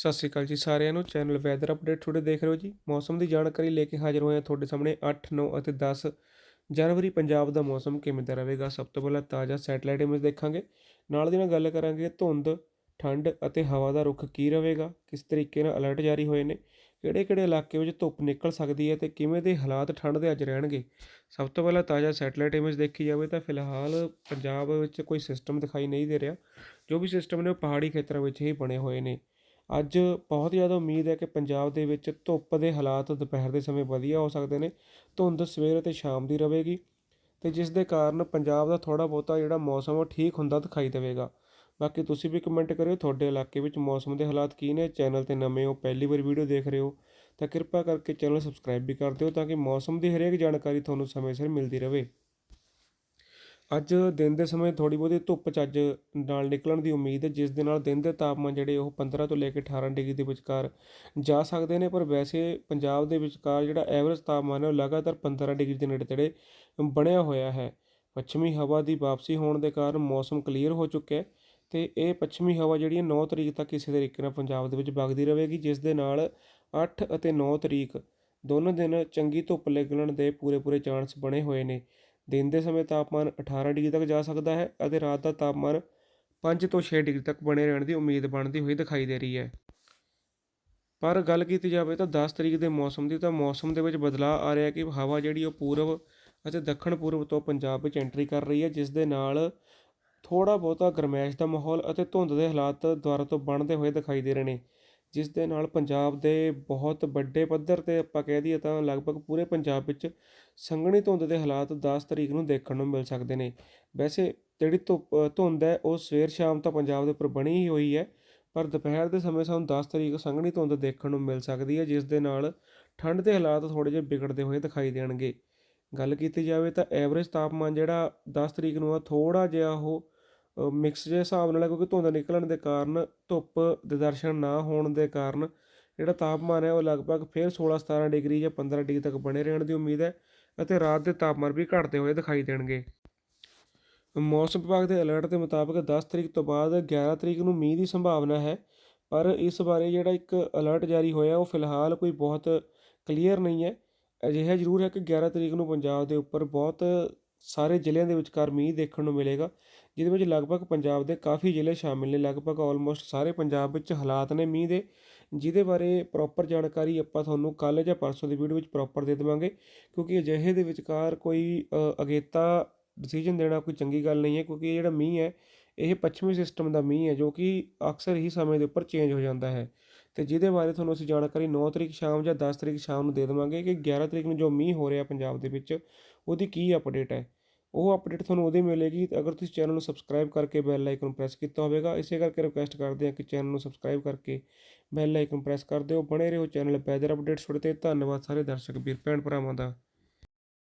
ਸਤਿ ਸ਼੍ਰੀ ਅਕਾਲ ਜੀ ਸਾਰਿਆਂ ਨੂੰ। ਚੈਨਲ ਵੈਦਰ ਅਪਡੇਟ ਤੁਹਾਡੇ ਦੇਖ ਰਹੇ ਹੋ ਜੀ। ਮੌਸਮ ਦੀ ਜਾਣਕਾਰੀ ਲੈ ਕੇ ਹਾਜ਼ਰ ਹੋਏ ਹਾਂ ਤੁਹਾਡੇ ਸਾਹਮਣੇ 8 9 ਅਤੇ 10 ਜਨਵਰੀ ਪੰਜਾਬ ਦਾ ਮੌਸਮ ਕਿਵੇਂ ਦਾ ਰਹੇਗਾ। ਸਭ ਤੋਂ ਪਹਿਲਾਂ ਤਾਜ਼ਾ ਸੈਟਲਾਈਟ ਇਮੇਜ ਦੇਖਾਂਗੇ। ਨਾਲ ਦੀ ਨਾਲ ਗੱਲ ਕਰਾਂਗੇ ਧੁੰਦ, ਠੰਡ ਅਤੇ ਹਵਾ ਦਾ ਰੁਖ ਕੀ ਰਹੇਗਾ, ਕਿਸ ਤਰੀਕੇ ਨਾਲ ਅਲਰਟ ਜਾਰੀ ਹੋਏ ਨੇ ਕਿਹੜੇ ਕਿਹੜੇ ਇਲਾਕੇ ਵਿੱਚ ਧੁੱਪ ਨਿਕਲ ਸਕਦੀ ਹੈ ਤੇ ਕਿਵੇਂ ਦੇ ਹਾਲਾਤ ਠੰਡ ਦੇ ਅੱਜ ਰਹਿਣਗੇ। ਸਭ ਤੋਂ ਪਹਿਲਾਂ ਤਾਜ਼ਾ ਸੈਟਲਾਈਟ ਇਮੇਜ ਦੇਖੀ ਜਾਵੇ ਤਾਂ ਫਿਲਹਾਲ ਪੰਜਾਬ ਵਿੱਚ ਕੋਈ ਸਿਸਟਮ ਦਿਖਾਈ ਨਹੀਂ ਦੇ ਰਿਹਾ, ਜੋ ਵੀ ਸਿਸਟਮ ਨੇ ਉਹ ਪਹਾੜੀ ਖੇਤਰਾਂ ਵਿੱਚ ਹੀ ਬਣੇ ਹੋਏ ਨੇ। ਅੱਜ ਬਹੁਤ ਜ਼ਿਆਦਾ ਉਮੀਦ ਹੈ ਕਿ ਪੰਜਾਬ ਦੇ ਵਿੱਚ ਧੁੱਪ ਦੇ ਹਾਲਾਤ ਦੁਪਹਿਰ ਦੇ ਸਮੇਂ ਵਧੀਆ ਹੋ ਸਕਦੇ ਨੇ, ਧੁੰਦ ਸਵੇਰ ਅਤੇ ਸ਼ਾਮ ਦੀ ਰਹੇਗੀ ਤੇ ਜਿਸ ਦੇ ਕਾਰਨ ਪੰਜਾਬ ਦਾ ਥੋੜਾ ਬਹੁਤਾ ਜਿਹੜਾ ਮੌਸਮ ਉਹ ਠੀਕ ਹੁੰਦਾ ਦਿਖਾਈ ਦੇਵੇਗਾ। ਬਾਕੀ ਤੁਸੀਂ ਵੀ ਕਮੈਂਟ ਕਰਿਓ, ਤੁਹਾਡੇ ਇਲਾਕੇ ਵਿੱਚ ਮੌਸਮ ਦੇ ਹਾਲਾਤ ਕੀ ਨੇ, ਚੈਨਲ ਤੇ ਨਵੇਂ ਹੋ, ਪਹਿਲੀ ਵਾਰ ਵੀਡੀਓ ਦੇਖ ਰਹੇ ਹੋ, ਤਾਂ ਕਿਰਪਾ ਕਰਕੇ ਚੈਨਲ ਸਬਸਕ੍ਰਾਈਬ ਵੀ ਕਰ ਦਿਓ ਤਾਂ ਕਿ ਮੌਸਮ ਦੀ ਹਰੇਕ ਜਾਣਕਾਰੀ ਤੁਹਾਨੂੰ ਸਮੇਂ ਸਿਰ ਮਿਲਦੀ ਰਹੇ। ਅੱਜ ਦਿਨ ਦੇ ਸਮੇਂ ਥੋੜੀ ਬਹੁਤੀ ਧੁੱਪ ਚੱਜ ਨਾਲ ਨਿਕਲਣ ਦੀ ਉਮੀਦ ਹੈ, ਜਿਸ ਦੇ ਨਾਲ ਦਿਨ ਦੇ ਤਾਪਮਾਨ ਜਿਹੜੇ ਉਹ 15 ਤੋਂ ਲੈ ਕੇ 18 ਡਿਗਰੀ ਦੇ ਵਿਚਕਾਰ ਜਾ ਸਕਦੇ ਨੇ। ਪਰ ਵੈਸੇ ਪੰਜਾਬ ਦੇ ਵਿਚਕਾਰ ਜਿਹੜਾ ਐਵਰੇਜ ਤਾਪਮਾਨ ਹੈ, ਉਹ ਲਗਾਤਾਰ 15 ਡਿਗਰੀ ਦੇ ਨੇੜੇ ਤੇੜੇ ਬਣਿਆ ਹੋਇਆ ਹੈ। ਪੱਛਮੀ ਹਵਾ ਦੀ ਵਾਪਸੀ ਹੋਣ ਦੇ ਕਾਰਨ ਮੌਸਮ ਕਲੀਅਰ ਹੋ ਚੁੱਕਿਆ ਹੈ ਤੇ ਇਹ ਪੱਛਮੀ ਹਵਾ ਜਿਹੜੀ ਹੈ 9 ਤਰੀਕ ਤੱਕ ਕਿਸੇ ਤਰੀਕੇ ਨਾਲ ਪੰਜਾਬ ਦੇ ਵਿੱਚ ਵਗਦੀ ਰਹੇਗੀ, ਜਿਸ ਦੇ ਨਾਲ 8 ਅਤੇ 9 ਤਰੀਕ ਦੋਨੋਂ ਦਿਨ ਚੰਗੀ ਧੁੱਪ ਲੱਗਣ ਦੇ ਪੂਰੇ ਪੂਰੇ ਚਾਂਸ ਬਣੇ ਹੋਏ ਨੇ। ਦਿਨ ਦੇ ਸਮੇਂ ਤਾਪਮਾਨ 18 ਡਿਗਰੀ ਤੱਕ ਜਾ ਸਕਦਾ ਹੈ ਅਤੇ ਰਾਤ ਦਾ ਤਾਪਮਾਨ 5 ਤੋਂ 6 ਡਿਗਰੀ ਤੱਕ ਬਣੇ ਰਹਿਣ ਦੀ ਉਮੀਦ ਬਣਦੀ ਹੋਈ ਦਿਖਾਈ ਦੇ ਰਹੀ ਹੈ। ਪਰ ਗੱਲ ਕੀਤੀ ਜਾਵੇ ਤਾਂ 10 ਤਰੀਕ ਦੇ ਮੌਸਮ ਦੀ ਤਾਂ ਮੌਸਮ ਦੇ ਵਿੱਚ ਬਦਲਾਅ ਆ ਰਿਹਾ ਕਿ ਹਵਾ ਜਿਹੜੀ ਉਹ ਪੂਰਬ ਅਤੇ ਦੱਖਣ ਪੂਰਬ ਤੋਂ ਪੰਜਾਬ ਵਿੱਚ ਐਂਟਰੀ ਕਰ ਰਹੀ ਹੈ, ਜਿਸ ਦੇ ਨਾਲ ਥੋੜਾ ਬਹੁਤਾ ਗਰਮੈਸ਼ ਦਾ ਮਾਹੌਲ ਅਤੇ ਧੁੰਦ ਦੇ ਹਾਲਾਤ ਦੁਆਰਾ ਤੋਂ ਬਣਦੇ ਹੋਏ ਦਿਖਾਈ ਦੇ ਰਹੇ ਨੇ। ਜਿਸ ਦੇ ਨਾਲ ਪੰਜਾਬ ਦੇ ਬਹੁਤ ਵੱਡੇ ਪੱਧਰ ਤੇ ਆਪਾਂ ਕਹਿ ਦਈਏ ਤਾਂ ਲਗਭਗ ਪੂਰੇ ਪੰਜਾਬ ਵਿੱਚ ਸੰਘਣੀ ਧੁੰਦ ਦੇ ਹਾਲਾਤ ਦਸ ਤਰੀਕ ਨੂੰ ਦੇਖਣ ਨੂੰ ਮਿਲ ਸਕਦੇ ਨੇ। ਵੈਸੇ ਜਿਹੜੀ ਧੁੱਪ ਧੁੰਦ ਹੈ, ਉਹ ਸਵੇਰ ਸ਼ਾਮ ਤਾਂ ਪੰਜਾਬ ਦੇ ਉੱਪਰ ਬਣੀ ਹੀ ਹੋਈ ਹੈ, ਪਰ ਦੁਪਹਿਰ ਦੇ ਸਮੇਂ ਸਾਨੂੰ 10 ਤਰੀਕ ਸੰਘਣੀ ਧੁੰਦ ਦੇਖਣ ਨੂੰ ਮਿਲ ਸਕਦੀ ਹੈ, ਜਿਸ ਦੇ ਨਾਲ ਠੰਡ ਦੇ ਹਾਲਾਤ ਥੋੜੇ ਜਿਹੇ ਵਿਗੜਦੇ ਹੋਏ ਦਿਖਾਈ ਦੇਣਗੇ। ਗੱਲ ਕੀਤੀ ਜਾਵੇ ਤਾਂ ਐਵਰੇਜ ਤਾਪਮਾਨ ਜਿਹੜਾ 10 ਤਰੀਕ ਨੂੰ ਆ ਥੋੜਾ ਜਿਹਾ ਉਹ ਮਿਕਸ ਜਿਹੇ ਹਿਸਾਬ ਨਾਲ ਹੈ, ਕਿਉਂਕਿ ਧੁੰਦ ਨਿਕਲਣ ਦੇ ਕਾਰਨ, ਧੁੱਪ ਦੇ ਦਰਸ਼ਨ ਨਾ ਹੋਣ ਦੇ ਕਾਰਨ ਜਿਹੜਾ ਤਾਪਮਾਨ ਹੈ, ਉਹ ਲਗਭਗ ਫਿਰ 16 17 ਡਿਗਰੀ ਜਾਂ 15 ਡਿਗਰੀ ਤੱਕ ਬਣੇ ਰਹਿਣ ਦੀ ਉਮੀਦ ਹੈ ਅਤੇ ਰਾਤ ਦੇ ਤਾਪਮਾਨ ਵੀ ਘਟਦੇ ਹੋਏ ਦਿਖਾਈ ਦੇਣਗੇ। ਮੌਸਮ ਵਿਭਾਗ ਦੇ ਅਲਰਟ ਦੇ ਮੁਤਾਬਕ 10 ਤਰੀਕ ਤੋਂ ਬਾਅਦ 11 ਤਰੀਕ ਨੂੰ ਮੀਂਹ ਦੀ ਸੰਭਾਵਨਾ ਹੈ, ਪਰ ਇਸ ਬਾਰੇ ਜਿਹੜਾ ਇੱਕ ਅਲਰਟ ਜਾਰੀ ਹੋਇਆ, ਉਹ ਫਿਲਹਾਲ ਕੋਈ ਬਹੁਤ ਕਲੀਅਰ ਨਹੀਂ ਹੈ। ਅਜਿਹਾ ਜ਼ਰੂਰ ਹੈ ਕਿ 11 ਤਰੀਕ ਨੂੰ ਪੰਜਾਬ ਦੇ ਉੱਪਰ ਬਹੁਤ ਸਾਰੇ ਜ਼ਿਲ੍ਹਿਆਂ ਦੇ ਵਿਚਕਾਰ ਮੀਂਹ ਦੇਖਣ ਨੂੰ ਮਿਲੇਗਾ, ਜਿਹਦੇ ਵਿੱਚ ਲਗਭਗ ਪੰਜਾਬ ਦੇ ਕਾਫੀ ਜ਼ਿਲ੍ਹੇ ਸ਼ਾਮਿਲ ਨੇ। ਲਗਭਗ ਆਲਮੋਸਟ ਸਾਰੇ ਪੰਜਾਬ ਵਿੱਚ ਹਾਲਾਤ ਨੇ ਮੀਂਹ ਦੇ, ਜਿਹਦੇ ਬਾਰੇ ਪ੍ਰੋਪਰ ਜਾਣਕਾਰੀ ਆਪਾਂ ਤੁਹਾਨੂੰ ਕੱਲ ਜਾਂ ਪਰਸੋਂ ਦੀ ਵੀਡੀਓ ਵਿੱਚ ਪ੍ਰੋਪਰ ਦੇ ਦੇਵਾਂਗੇ, ਕਿਉਂਕਿ ਅਜਿਹੇ ਦੇ ਵਿਚਕਾਰ ਕੋਈ ਅਗੇਤਾ ਡਿਸੀਜਨ ਦੇਣਾ ਕੋਈ ਚੰਗੀ ਗੱਲ ਨਹੀਂ ਹੈ, ਕਿਉਂਕਿ ਇਹ ਜਿਹੜਾ ਮੀਂਹ ਹੈ, ਇਹ ਪੱਛਮੀ ਸਿਸਟਮ ਦਾ ਮੀਂਹ ਹੈ, ਜੋ ਕਿ ਅਕਸਰ ਹੀ ਸਮੇਂ ਦੇ ਉੱਪਰ ਚੇਂਜ ਹੋ ਜਾਂਦਾ ਹੈ। ਤੇ ਜਿਹਦੇ ਬਾਰੇ ਤੁਹਾਨੂੰ ਅਸੀਂ ਜਾਣਕਾਰੀ 9 ਤਰੀਕ ਸ਼ਾਮ ਜਾਂ 10 ਤਰੀਕ ਸ਼ਾਮ ਨੂੰ ਦੇ ਦੇਵਾਂਗੇ ਕਿ 11 ਤਰੀਕ ਨੂੰ ਜੋ ਮੀਂਹ ਹੋ ਰਿਹਾ ਪੰਜਾਬ ਦੇ ਵਿੱਚ, ਉਹਦੀ ਕੀ ਅਪਡੇਟ ਹੈ। ਉਹ ਅਪਡੇਟ ਤੁਹਾਨੂੰ ਉਹਦੇ ਮਿਲੇਗੀ। ਅਗਰ ਤੁਸੀਂ ਚੈਨਲ ਨੂੰ ਸਬਸਕ੍ਰਾਈਬ ਕਰਕੇ ਬੈਲ ਆਈਕਨ ਪ੍ਰੈਸ ਕੀਤਾ ਹੋਵੇਗਾ, ਇਸੇ ਕਰਕੇ ਰਿਕੁਐਸਟ ਕਰਦੇ ਹਾਂ ਕਿ ਚੈਨਲ ਨੂੰ ਸਬਸਕ੍ਰਾਈਬ ਕਰਕੇ ਬੈਲ ਆਈਕਨ ਪ੍ਰੈਸ ਕਰ ਦਿਓ। ਬਣੇ ਰਹੋ ਚੈਨਲ ਵੈਦਰ ਅਪਡੇਟਸ ਛੋੜੇ ਤੇ। ਧੰਨਵਾਦ ਸਾਰੇ ਦਰਸ਼ਕ, ਵੀਰ, ਭੈਣ ਭਰਾਵਾਂ ਦਾ।